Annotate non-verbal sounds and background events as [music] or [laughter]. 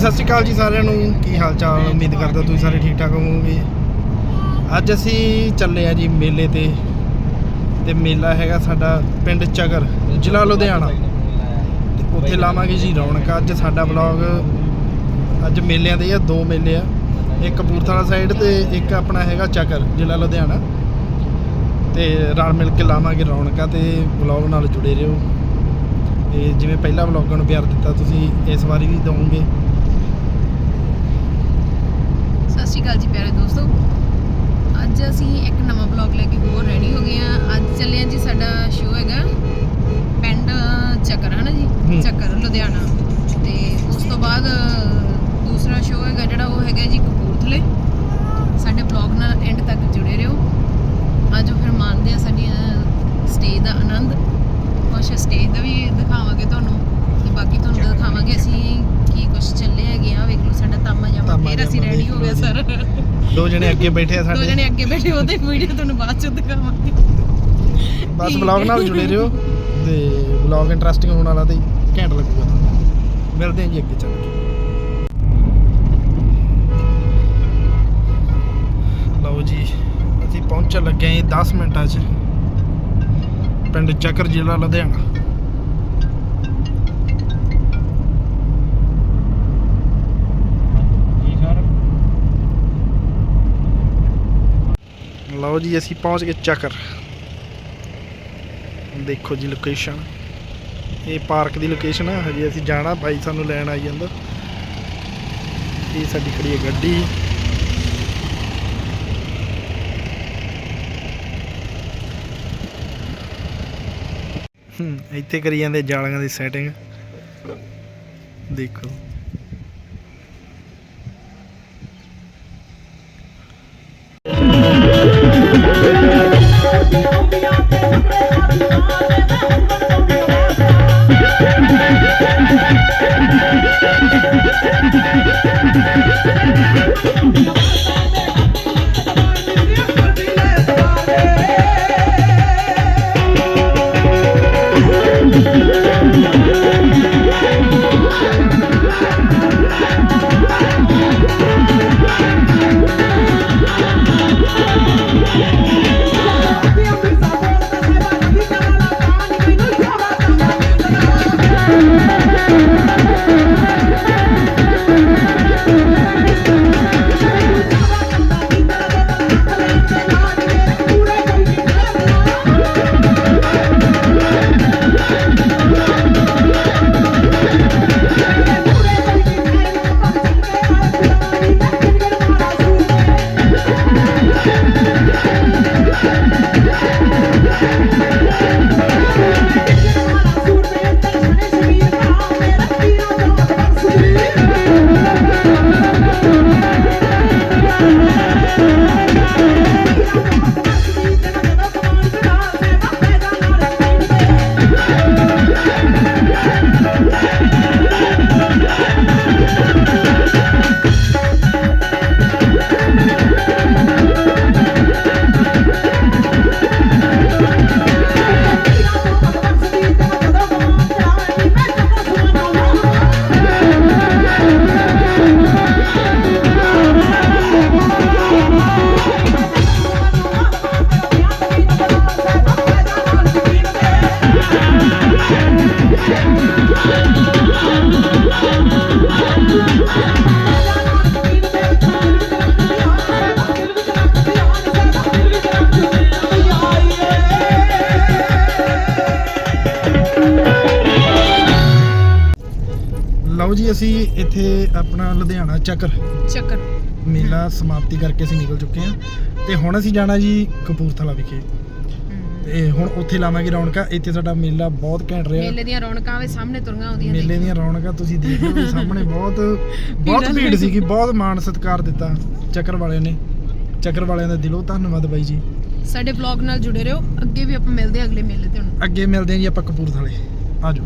ਸਤਿ ਸ਼੍ਰੀ ਅਕਾਲ ਜੀ ਸਾਰਿਆਂ ਨੂੰ। ਕੀ ਹਾਲ ਚਾਲ? ਉਮੀਦ ਕਰਦਾ ਤੁਸੀਂ ਸਾਰੇ ਠੀਕ ਠਾਕ ਹੋਵੋਗੇ। ਅੱਜ ਅਸੀਂ ਚੱਲੇ ਆ ਜੀ ਮੇਲੇ ਤੇ। ਤੇ ਮੇਲਾ ਹੈਗਾ ਸਾਡਾ ਪਿੰਡ ਚਗਰ ਜ਼ਿਲ੍ਹਾ ਲੁਧਿਆਣਾ। ਤੇ ਉੱਥੇ ਲਾਵਾਂਗੇ ਜੀ ਰੌਣਕ। ਅੱਜ ਸਾਡਾ ਵਲੌਗ ਅੱਜ ਮੇਲਿਆਂ ਦੇ ਆ ਦੋ ਮੇਲੇ ਆ। ਇੱਕ ਕਪੂਰਥਲਾ ਸਾਈਡ ਤੇ ਇੱਕ ਆਪਣਾ ਹੈਗਾ ਚਗਰ ਜ਼ਿਲ੍ਹਾ ਲੁਧਿਆਣਾ। ਤੇ ਰਲ ਮਿਲ ਕੇ ਲਾਵਾਂਗੇ ਰੌਣਕਾਂ ਤੇ ਵਲੌਗ ਨਾਲ ਜੁੜੇ ਰਹੋ। ਤੇ ਜਿਵੇਂ ਪਹਿਲਾ ਵਲੌਗਾਂ ਨੂੰ ਪਿਆਰ ਦਿੱਤਾ ਤੁਸੀਂ ਇਸ ਵਾਰੀ ਵੀ ਦਿਓਗੇ ਸਤਿ ਸ਼੍ਰੀ ਅਕਾਲ ਜੀ ਪਿਆਰੇ ਦੋਸਤੋ। ਅੱਜ ਅਸੀਂ ਇੱਕ ਨਵਾਂ ਬਲੌਗ ਲੈ ਕੇ ਹੋਰ ਰੈਡੀ ਹੋ ਗਏ ਆ ਅੱਜ ਚੱਲੇ ਆ ਜੀ ਸਾਡਾ ਸ਼ੋਅ ਹੈਗਾ ਪਿੰਡ ਚੱਕਰ ਹੈ ਨਾ ਹੂੰ। ਜੀ ਚੱਕਰ ਲੁਧਿਆਣਾ। ਤੇ ਉਸ ਤੋਂ ਬਾਅਦ ਦੂਸਰਾ ਸ਼ੋਅ ਹੈਗਾ ਜਿਹੜਾ ਉਹ ਹੈਗਾ ਜੀ ਕਪੂਰਥਲੇ। ਸਾਡੇ ਬਲੌਗ ਨਾਲ ਐਂਡ ਤੱਕ ਜੁੜੇ ਰਹੋ। ਆਜੋ ਫਿਰ ਮਾਣਦੇ ਆ ਸਾਡੀਆਂ ਸਟੇਜ ਦਾ ਆਨੰਦ। ਕੁਛ ਸਟੇਜ ਦਾ ਵੀ ਦਿਖਾਵਾਂਗੇ ਤੁਹਾਨੂੰ ਤੇ ਬਾਕੀ ਤੁਹਾਨੂੰ ਦਿਖਾਵਾਂਗੇ ਅਸੀਂ ਕੀ ਕੁਛ ਚੱਲੇ ਹੈਗੇ ਆ ਵੇਖ ਲਓ ਸਾਡਾ ਤਾਮਾ ਜਾਮਾ ਤਾਮਾ ਫਿਰ ਅਸੀਂ ਜਾਮਾ ਰੈਡੀ ਵੇਖ ਹੋ। ਸਰ। ਦੋ ਜਣੇ ਅੱਗੇ ਬੈਠੇ ਆ ਦੋ ਸਾਡੇ ਜਣੇ ਅੱਗੇ ਬੈਠੇ ਉਹਦੇ ਵੀਡੀਓ ਤੁਹਾਨੂੰ ਬਾਅਦ ਚ ਦਿਖਾਵਾਂਗੇ। ਬਸ ਠੀਕ ਵਲੌਗ ਨਾਲ ਹੈ। ਜੁੜੇ ਰਹੋ ਤੇ ਵਲੌਗ ਇੰਟਰਸਟਿੰਗ ਹੋਣ ਵਾਲਾ ਤੇ ਘੈਂਟ ਲੱਗੂਗਾ। ਤੁਹਾਨੂੰ ਮਿਲਦੇ ਹਾਂ ਜੀ ਅੱਗੇ ਚੱਲ ਕੇ। ਲਓ ਜੀ ਅਸੀਂ ਪਹੁੰਚਣ ਲੱਗੇ ਹਾਂ ਜੀ 10 ਮਿੰਟਾਂ 'ਚ। ਪਿੰਡ ਚੱਕਰ ਜ਼ਿਲ੍ਹਾ ਲੁਧਿਆਣਾ। ਲਓ ਜੀ, ਅਸੀਂ ਪਹੁੰਚ ਗਏ ਚੱਕਰ। ਦੇਖੋ ਜੀ ਲੋਕੇਸ਼ਨ ਇਹ ਪਾਰਕ ਦੀ ਲੋਕੇਸ਼ਨ ਹੈ ਹਜੇ ਅਸੀਂ ਜਾਣਾ ਬਾਈ ਸਾਨੂੰ ਲੈਣ ਆਈ ਜਾਂਦਾ। ਇਹ ਸਾਡੀ ਖੜੀ ਹੈ ਗੱਡੀ। ਇੱਥੇ ਕਰੀ ਜਾਂਦੇ ਜਾਲੀਆਂ ਦੀ ਸੈਟਿੰਗ ਦੇਖੋ। Thank you. ਲਓ ਜੀ ਅਸੀਂ ਇੱਥੇ ਆਪਣਾ ਲੁਧਿਆਣਾ ਚੱਕਰ ਚੱਕਰ। ਮੇਲਾ ਸਮਾਪਤੀ ਕਰਕੇ ਅਸੀਂ ਨਿਕਲ ਚੁੱਕੇ ਹਾਂ। ਤੇ ਹੁਣ ਅਸੀਂ ਜਾਣਾ ਜੀ ਕਪੂਰਥਲਾ ਵਿਖੇ। ਤੇ ਹੁਣ ਉੱਥੇ ਲਾਵਾਂਗੇ ਰੌਣਕਾਂ। ਇੱਥੇ ਸਾਡਾ ਮੇਲਾ ਬਹੁਤ ਘੈਂਟ ਰਿਹਾ। ਮੇਲੇ ਦੀਆਂ ਰੌਣਕਾਂ ਵੇ ਸਾਹਮਣੇ ਤੁਰੀਆਂ ਆਉਂਦੀਆਂ ਮੇਲੇ ਦੀਆਂ ਰੌਣਕਾਂ ਤੁਸੀਂ ਦੇਖ ਲਓ ਵੀ ਸਾਹਮਣੇ ਬਹੁਤ [laughs] ਬਹੁਤ ਭੀੜ ਸੀਗੀ ਬਹੁਤ ਮਾਣ ਸਤਿਕਾਰ ਦਿੱਤਾ ਚੱਕਰ ਵਾਲਿਆਂ ਨੇ। ਚੱਕਰ ਵਾਲਿਆਂ ਦਾ ਦਿਲੋਂ ਧੰਨਵਾਦ ਬਾਈ ਜੀ। ਸਾਡੇ ਬਲੌਗ ਨਾਲ ਜੁੜੇ ਰਹੋ। ਅੱਗੇ ਵੀ ਆਪਾਂ ਮਿਲਦੇ ਹਾਂ ਅਗਲੇ ਮੇਲੇ ਤੇ ਹੁਣ। ਅੱਗੇ ਮਿਲਦੇ ਹਾਂ ਜੀ ਆਪਾਂ ਕਪੂਰਥਲੇ। ਆਜੋ।